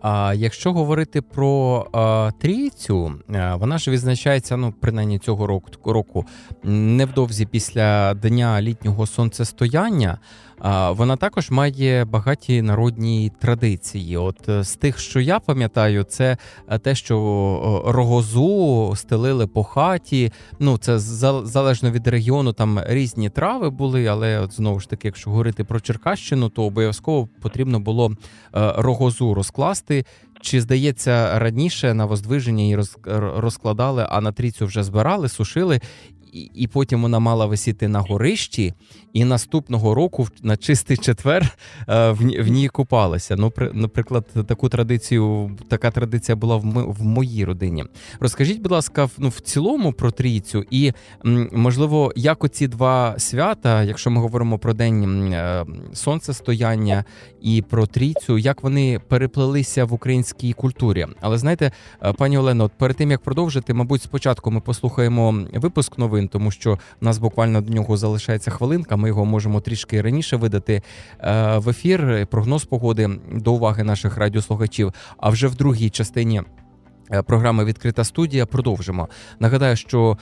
А якщо говорити про а, трійцю, а, вона ж відзначається, ну принаймні цього року року невдовзі після дня літнього сонцестояння. А, Вона також має багаті народні традиції. От е, з тих, що я пам'ятаю, це е, те, що рогозу стелили по хаті. Ну це залежно від регіону, там різні трави були, але от знову ж таки, якщо говорити про Черкащину, то обов'язково потрібно було е, рогозу розкласти. Чи здається раніше на воздвиження її роз- розкладали, а на трійцю вже збирали, сушили, і, потім вона мала висіти на горищі, і наступного року на чистий четвер е, в, ній купалися. Ну, при, наприклад, таку традицію, така традиція була в, моїй родині. Розкажіть, будь ласка, ну, в цілому про трійцю, і можливо, як оці два свята, якщо ми говоримо про день е, сонцестояння і про трійцю, як вони переплелися в українській культурі. Але знаєте, е, пані Олено, перед тим як продовжити, мабуть, спочатку ми послухаємо випуск новин, тому що в нас буквально до нього залишається хвилинка. Ми його можемо трішки раніше видати е, в ефір. Прогноз погоди до уваги наших радіослухачів. А вже в другій частині. е, Програми Відкрита студія продовжимо. Нагадаю, що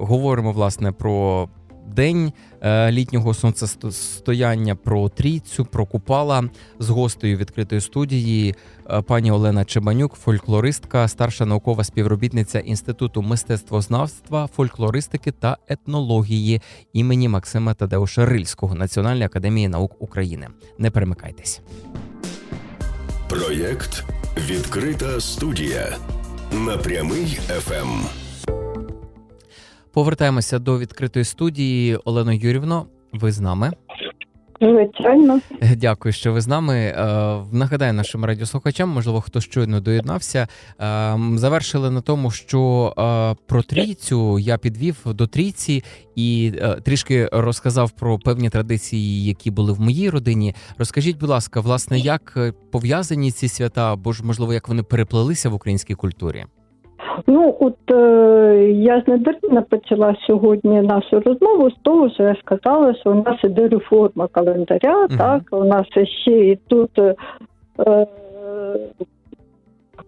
говоримо власне про день е, літнього сонцестояння, про трійцю, про купала з гостею відкритої студії е, пані Олена Чебанюк, фольклористка, старша наукова співробітниця Інституту мистецтвознавства, фольклористики та етнології імені Максима Тадеуша Рильського Національної академії наук України. Не перемикайтесь. Проєкт Відкрита студія на прямий. ФМ. Повертаємося до відкритої студії. Олено Юрівно, ви з нами. Звичайно, Дякую, що ви з нами. Е, Нагадаю нашим радіослухачам, можливо, хто щойно доєднався. е, Завершили на тому, що е, про трійцю я підвів до трійці і трішки розказав про певні традиції, які були в моїй родині. Розкажіть, будь ласка, власне, як пов'язані ці свята, або ж можливо, як вони переплелися в українській культурі? Ну от е, я з недармно почала сьогодні нашу розмову з того, що я сказала, що у нас іде реформа календаря. Мгм. Так, у нас ще і тут е, е,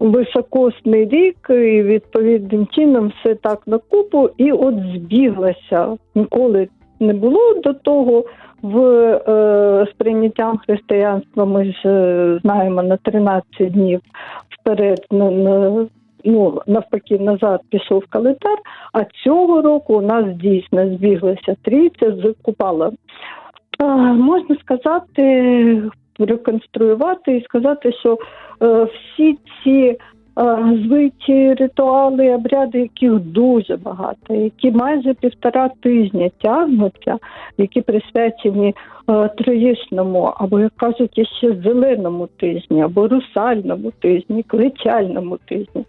високосний рік, і відповідним чином все так на купу, і от збіглася. Ніколи не було до того. В е, сприйняттям християнства ми ж е, знаємо на 13 днів вперед на, на, ну, навпаки назад пішов календар, а цього року у нас дійсно збіглася трійця з купала. Можна сказати, реконструювати і сказати, що е, всі ці звичаї, ритуали, обряди, яких дуже багато, які майже півтора тижня тягнуться, які присвячені е, троєчному, або як кажуть, іще зеленому тижні, або русальному тижні, кличальному тижні.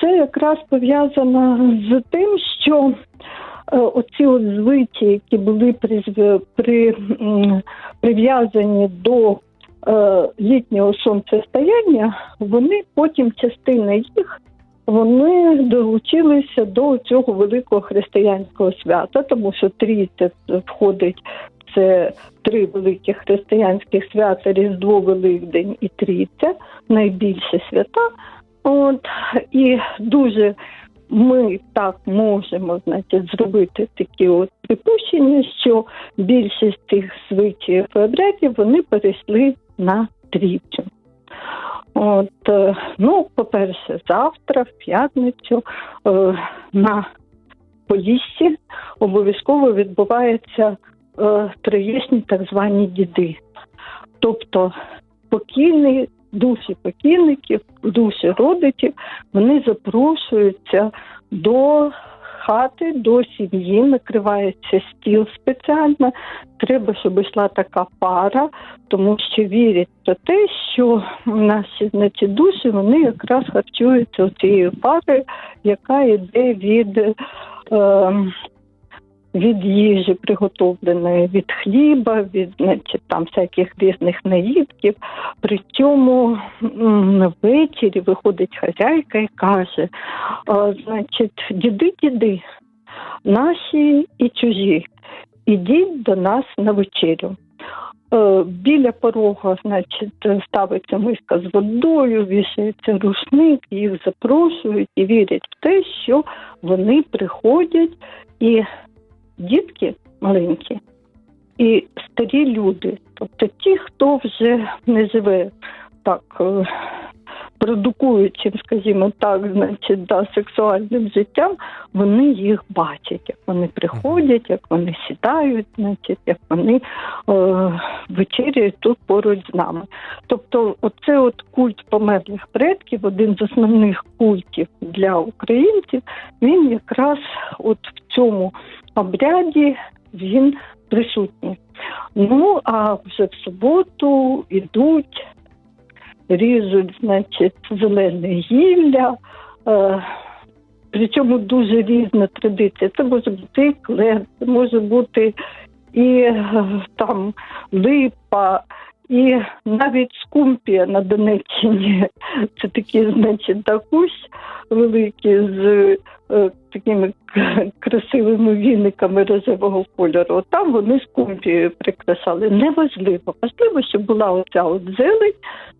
Це якраз пов'язано з тим, що е, оці от звичаї, які були призв- при, прив'язані до е, літнього сонцестояння, вони потім частина їх вони долучилися до цього великого християнського свята, тому що трійця входить це три великі християнських свята Різдво, Великдень і Трійця, найбільші свята. От і дуже ми так можемо значить, зробити такі от припущення, що більшість тих звичаїв і обрядів вони перейшли на трійцю. От, е, ну, по-перше, завтра, в п'ятницю, е, на Поліссі обов'язково відбуваються е, троєчні так звані діди. Тобто покійні душі покійників, душі родичів, вони запрошуються до хати, до сім'ї, накривається стіл спеціально. Треба, щоб йшла така пара, тому що вірять про те, що наші значить, душі вони якраз харчуються цією парою, яка йде від. Е, від їжі приготовленої, від хліба, від значить, там всяких різних наїдків. При цьому ввечері виходить хазяйка і каже: значить, діди, діди, наші і чужі, ідіть до нас на вечерю. Е, Біля порога, значить, ставиться миска з водою, вішається рушник, їх запрошують і вірять в те, що вони приходять, і дітки маленькі, і старі люди, тобто ті, хто вже не живе так е, продукуючим, скажімо так, значить, да, сексуальним життям, вони їх бачать, як вони приходять, як вони сідають, значить, як вони е, вечеряють тут поруч з нами. Тобто, оце от культ померлих предків, один з основних культів для українців, він якраз от в цьому обряді він присутній. Ну а вже в суботу йдуть, ріжуть, значить, зелене гілля. Е, Причому дуже різна традиція. Це може бути і клен, це може бути і е, там липа, і навіть скумпія на Донеччині. Це такі, значить, да, кущ великий з такими красивими віниками рожевого кольору. Там вони скумпією прикрашали. Неважливо. Важливо, щоб була оця от зелень,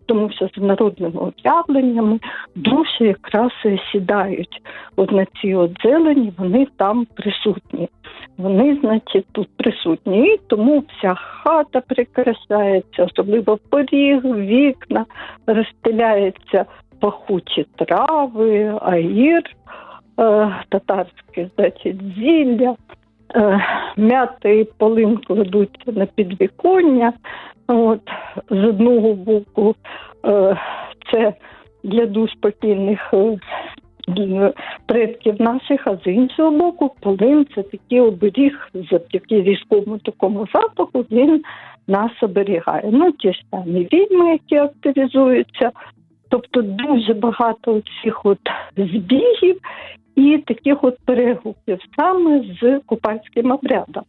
тому що з народними об'явленнями душі якраз сідають. От на цій от зелені вони там присутні. Вони, значить, тут присутні. І тому вся хата прикрашається, особливо поріг, вікна, розстеляється пахучі трави, аїр, е, татарське, значить, зілля. Е, м'ята і полин кладуться на підвіконня. От, з одного боку е, це для душ покійних предків наших, а з іншого боку, полин це такий оберіг, завдяки різкому такому запаху він нас оберігає. Ну, ті ж самі відьми, які активізуються. Тобто дуже багато цих от збігів і таких от перегуків саме з купальським обрядом.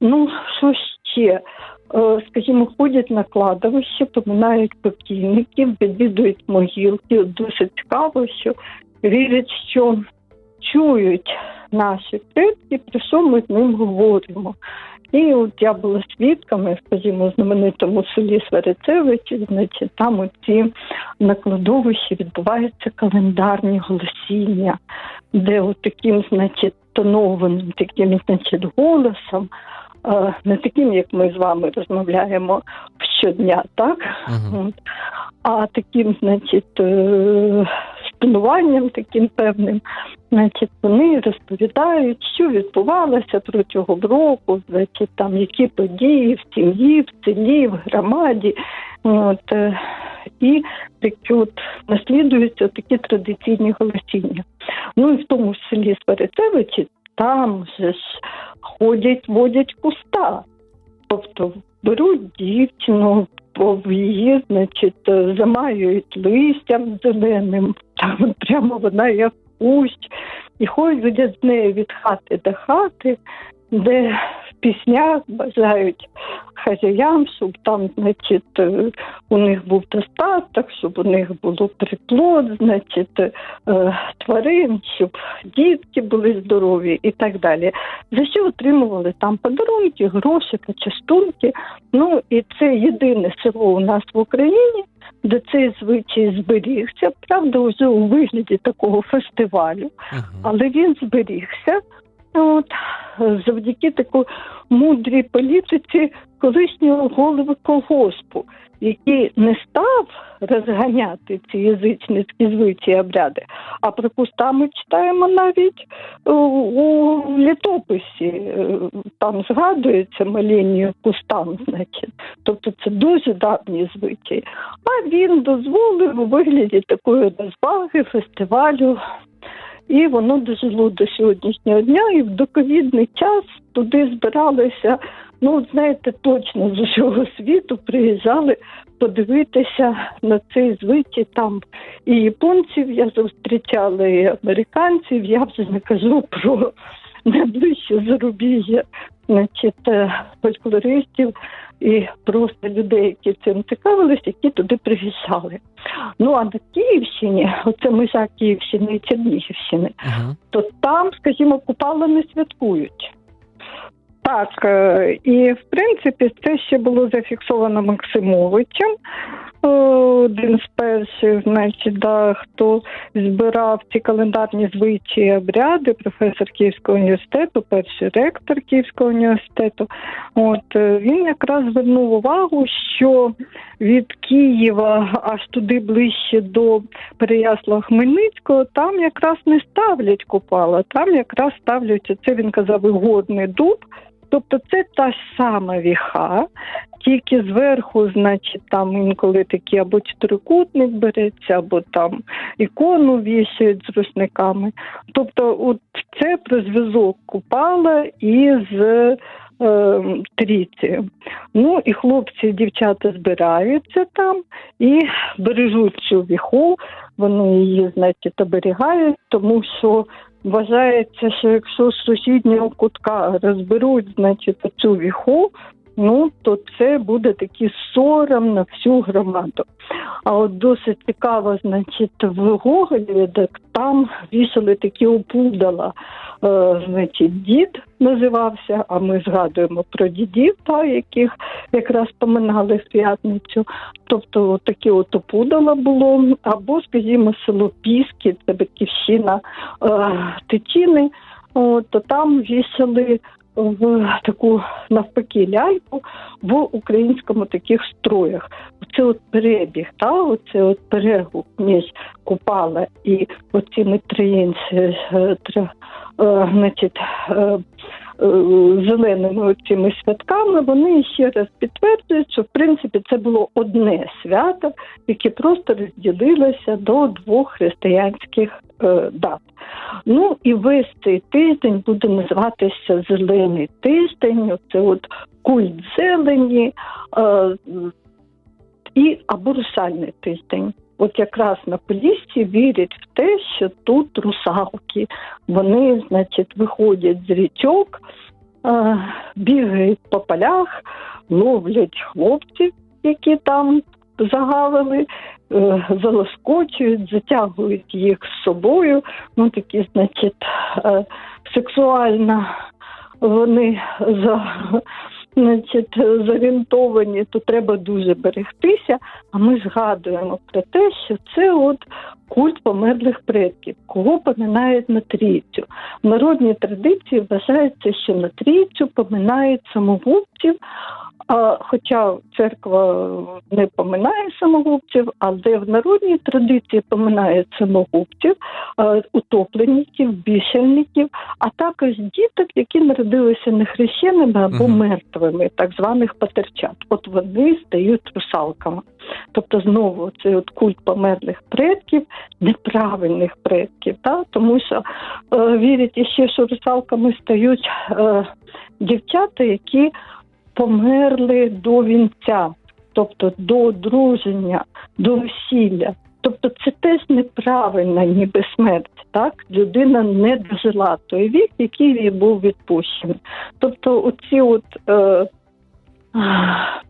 Ну, що ще? Е, Скажімо, ходять на кладовище, поминають покійників, відвідують могилки. Дуже цікаво, що вірять, що чують наші предки, про що ми з ним говоримо. І от я була свідками, скажімо, знаменитому селі Сверецевичі, значить, там оці на кладовищі відбуваються календарні голосіння, де от таким, значить, тонованим, таким, значить, голосом, е, не таким, як ми з вами розмовляємо щодня, так? От. А таким, значить, е, таким певним, значить, вони розповідають, що відбувалося протягом року, значить, там які події в сім'ї, в селі, в громаді. От, е, і такі от наслідуються такі традиційні голосіння. Ну і в тому ж селі Сверецевичі там же ж ходять, водять куста. Тобто беруть дівчину, її, значить, е, замаюють листям зеленим, там прямо вона як кущ, і ходять з нею від хати до хати, де в піснях бажають хазяям, щоб там, значить, е, у них був достаток, щоб у них було приплод, значить, е, тварин, щоб дітки були здорові і так далі. За що отримували там подарунки, гроші, частунки. Ну і це єдине село у нас в Україні, де цей звичай зберігся. Правда, вже у вигляді такого фестивалю, але він зберігся. От завдяки такій мудрій політиці колишнього голови колгоспу, який не став розганяти ці язичницькі звичаї обряди, а про куста ми читаємо навіть у, у літописі. Е, Там згадується маління кустам, значить. Тобто це дуже давні звичаї. А він дозволив у вигляді такої розваги, фестивалю. І воно дожило до сьогоднішнього дня, і в доковідний час туди збиралися, ну знаєте, точно з усього світу приїжджали подивитися на цей звичай. Там і японців я зустрічала, і американців. Я вже не кажу про найближче зарубіжжя, значить, е, фольклористів і просто людей, які цим цікавились, які туди приїжджали. Ну а на Київщині, оце межа Київщини і Чернігівщини, Мгм. то там, скажімо, купала не святкують. Так, і в принципі це ще було зафіксовано Максимовичем. Е, Один з перших, значить, да, хто збирав ці календарні звичаї обряди, професор Київського університету, перший ректор Київського університету. От е, він якраз звернув увагу, що від Києва аж туди ближче до Переяслава Хмельницького, там якраз не ставлять купала, там якраз ставлять це він казав ігорний дуб. Тобто це та ж сама віха, тільки зверху, значить, там інколи такі або чотирикутник береться, або там ікону вішають з рушниками. Тобто, от це про зв'язок купала із е, трійці. Ну і хлопці і дівчата збираються там і бережуть цю віху, вони її, значить, оберігають, тому що Вважається, що якщо з сусіднього кутка розберуть, значить, цю віху, ну то це буде такий сором на всю громаду. А от досить цікаво, значить, в Гоголі, так там вішали такі опудала. Е, значить, дід називався, а ми згадуємо про дідів, та, яких якраз поминали в п'ятницю. Тобто от такі от опудала було, або, скажімо, село Піски, це батьківщина е, Тетіни, то там вішали в таку навпаки ляльку в українському таких строях. Оце от перебіг, та оце от перегук між Купала і оцими троєнці, три е, значить, е, е, зеленими цими святками, вони ще раз підтверджують, що в принципі це було одне свято, яке просто розділилося до двох християнських е, дат. Ну і весь цей тиждень буде називатися Зелений тиждень, це от культ зелені е, і або русальний тиждень. От якраз на Поліссі вірять в те, що тут русалки. Вони, значить, виходять з річок, бігають по полях, ловлять хлопців, які там загавили, е, залоскочують, затягують їх з собою. Ну такі, значить, е, сексуально вони за. Значить, зорієнтовані, то треба дуже берегтися. А ми згадуємо про те, що це от культ померлих предків, кого поминають на трійцю. В народній традиції вважається, що на трійцю поминають самогубців. А, хоча церква не поминає самогубців, але в народній традиції поминають самогубців, утопленників, бішельників, а також діток, які народилися нехрещеними або Мгм. мертвими, так званих патерчат. От вони стають русалками. Тобто знову цей от культ померлих предків, неправильних предків, та? тому що е, вірять іще, що русалками стають е, дівчата, які померли до вінця, тобто до одруження, до весілля. Тобто це теж неправильна ніби смерть. Так, людина не дожила той вік, який їй був відпущений. Тобто, оці от е,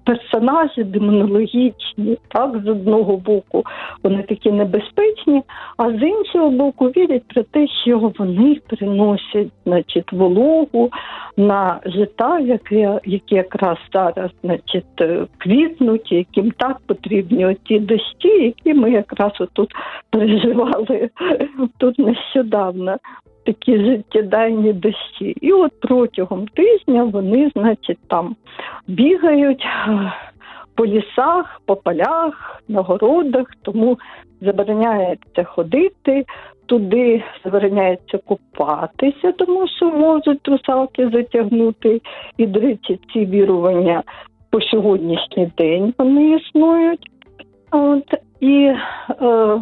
персонажі демонологічні, так, з одного боку, вони такі небезпечні, а з іншого боку, вірять про те, що вони приносять значить, вологу на жита, які, які якраз зараз значить, е, квітнуть, яким так потрібні ті дощі, які ми якраз отут переживали тут нещодавно. Такі життєдайні дощі. І от протягом тижня вони, значить, там бігають е, по лісах, по полях, на городах, тому забороняється ходити туди, забороняється купатися, тому що можуть русалки затягнути. І, до речі, ці вірування по сьогоднішній день вони існують. От, і е,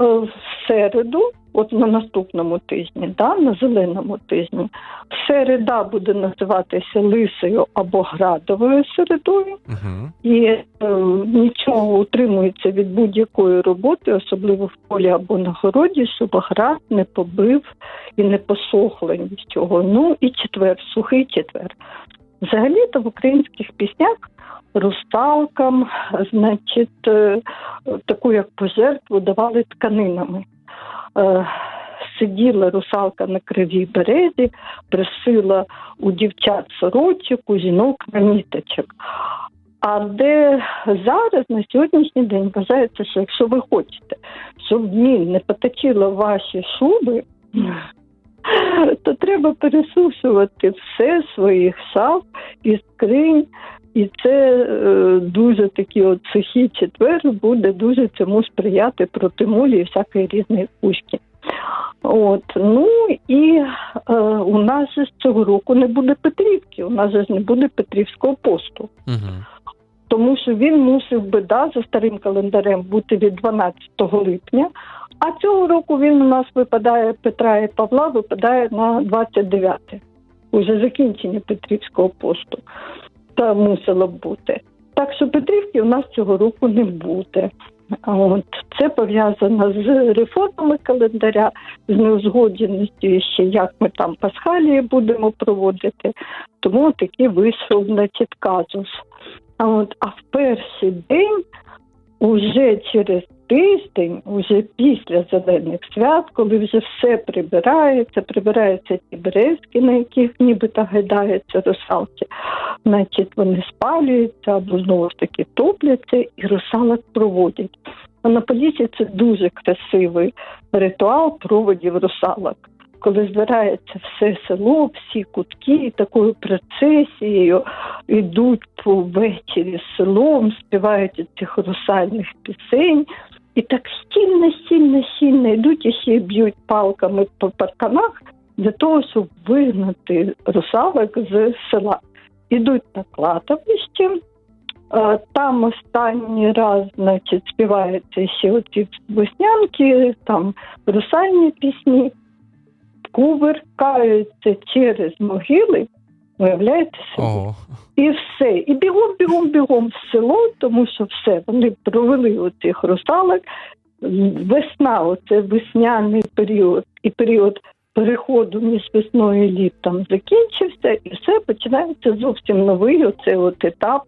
в середу, от на наступному тижні, да, на зеленому тижні, середа буде називатися лисою або градовою середою, Угу. і е, нічого утримується від будь-якої роботи, особливо в полі або на городі, щоб град не побив і не посохло нічого. Ну і четвер, сухий четвер. Взагалі-то в українських піснях русталкам, значить, е, таку як пожертву давали тканинами. Е, сиділа русалка на кривій березі, просила у дівчат сорочок, у жінок наміточок. А де зараз на сьогоднішній день вважається, що якщо ви хочете, щоб мін не поточила ваші шуби, то треба пересушувати все своїх шаф і скринь. І це е, дуже такий от сухий четвер буде дуже цьому сприяти проти молі і всякої різної кучки. От ну і е, у нас з цього року не буде Петрівки, у нас ж не буде Петрівського посту Угу. Тому що він мусив би да, за старим календарем бути від 12 липня. А цього року він у нас випадає Петра і Павла, випадає на 29, уже закінчення Петрівського посту. Та мусило б бути. Так що Петрівки у нас цього року не буде. От це пов'язано з реформами календаря, з неузгодженістю ще як ми там пасхалії будемо проводити. Тому такий вийшов значить, казус. А от а в перший день, уже через тиждень, уже після зелених свят, коли вже все прибирається, прибираються ті березки, на яких нібито гайдаються русалки, значить вони спалюються або знову ж таки топляться і русалок проводять. А на Полісі це дуже красивий ритуал проводів русалок. Коли збирається все село, всі кутки, такою процесією йдуть по ввечері селом, співають цих русальних пісень, і так щільно, щільно, щільно йдуть і ще б'ють палками по парканах для того, щоб вигнати русалок з села. Ідуть на кладовище, там останній раз, значить, співаються ще оці веснянки, там русальні пісні, кувиркаються через могили, виявляєте собі. Ого. І все. І бігом, бігом, бігом в село, тому що все, вони провели оцих русалок. Весна, оце весняний період, і період переходу між весною і літом закінчився, і все починається зовсім новий оцей от етап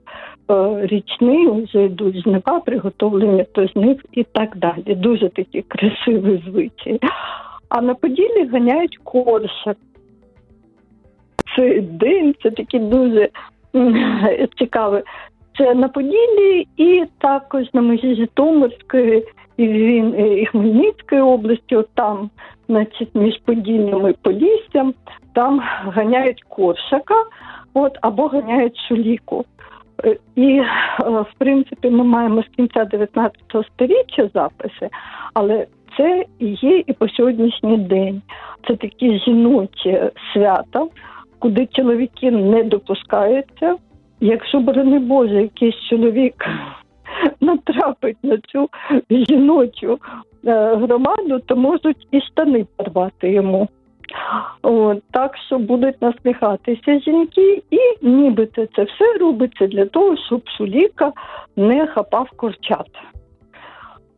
е, річний, вже йдуть жнива, приготовлення до жнив і так далі. Дуже такі красиві звичаї. А на Поділлі ганяють коршак. Цей день це такий дуже м, цікавий. Це на Поділлі і також на межі Житомирської і, він, і Хмельницької області, от там, значить, між Поділлям і Поліссям, там ганяють коршака от, або ганяють шуліку. Е, І, е, в принципі, ми маємо з кінця 19 століття записи, але це і є і по сьогоднішній день. Це такі жіночі свята, куди чоловіки не допускаються. Якщо, борони Боже, якийсь чоловік натрапить на цю жіночу е, громаду, то можуть і штани порвати йому. От, так що будуть насміхатися жінки, і нібито це все робиться для того, щоб шуліка не хапав курчат.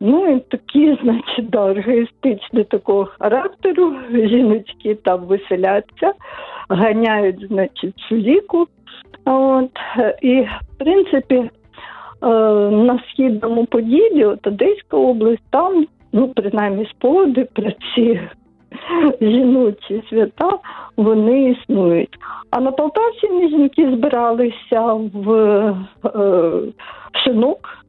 Ну і такі, значить, да, егоїстичні такого характеру, жіночки там веселяться, ганяють, значить, шуліку. От, е, і, в принципі, е, на східному поділі, от Одеська область, там, ну, принаймні, спогади про ці жіночі свята, вони існують. А на Полтавщині жінки збиралися в е, шинок,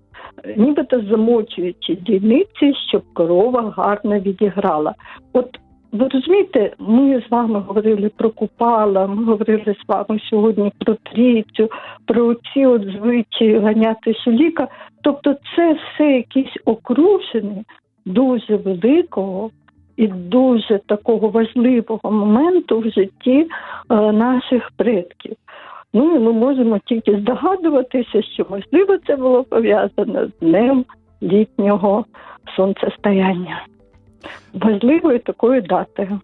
нібито замочуючи дільниці, щоб корова гарно відіграла. От ви розумієте, ми з вами говорили про купала, ми говорили з вами сьогодні про трійцю, про ці от звичаї ганяти шуліка. Тобто це все якісь окружені дуже великого і дуже такого важливого моменту в житті е, наших предків. Ну і ми можемо тільки здогадуватися, що можливо це було пов'язано з днем літнього сонцестояння. Важливою такою датою.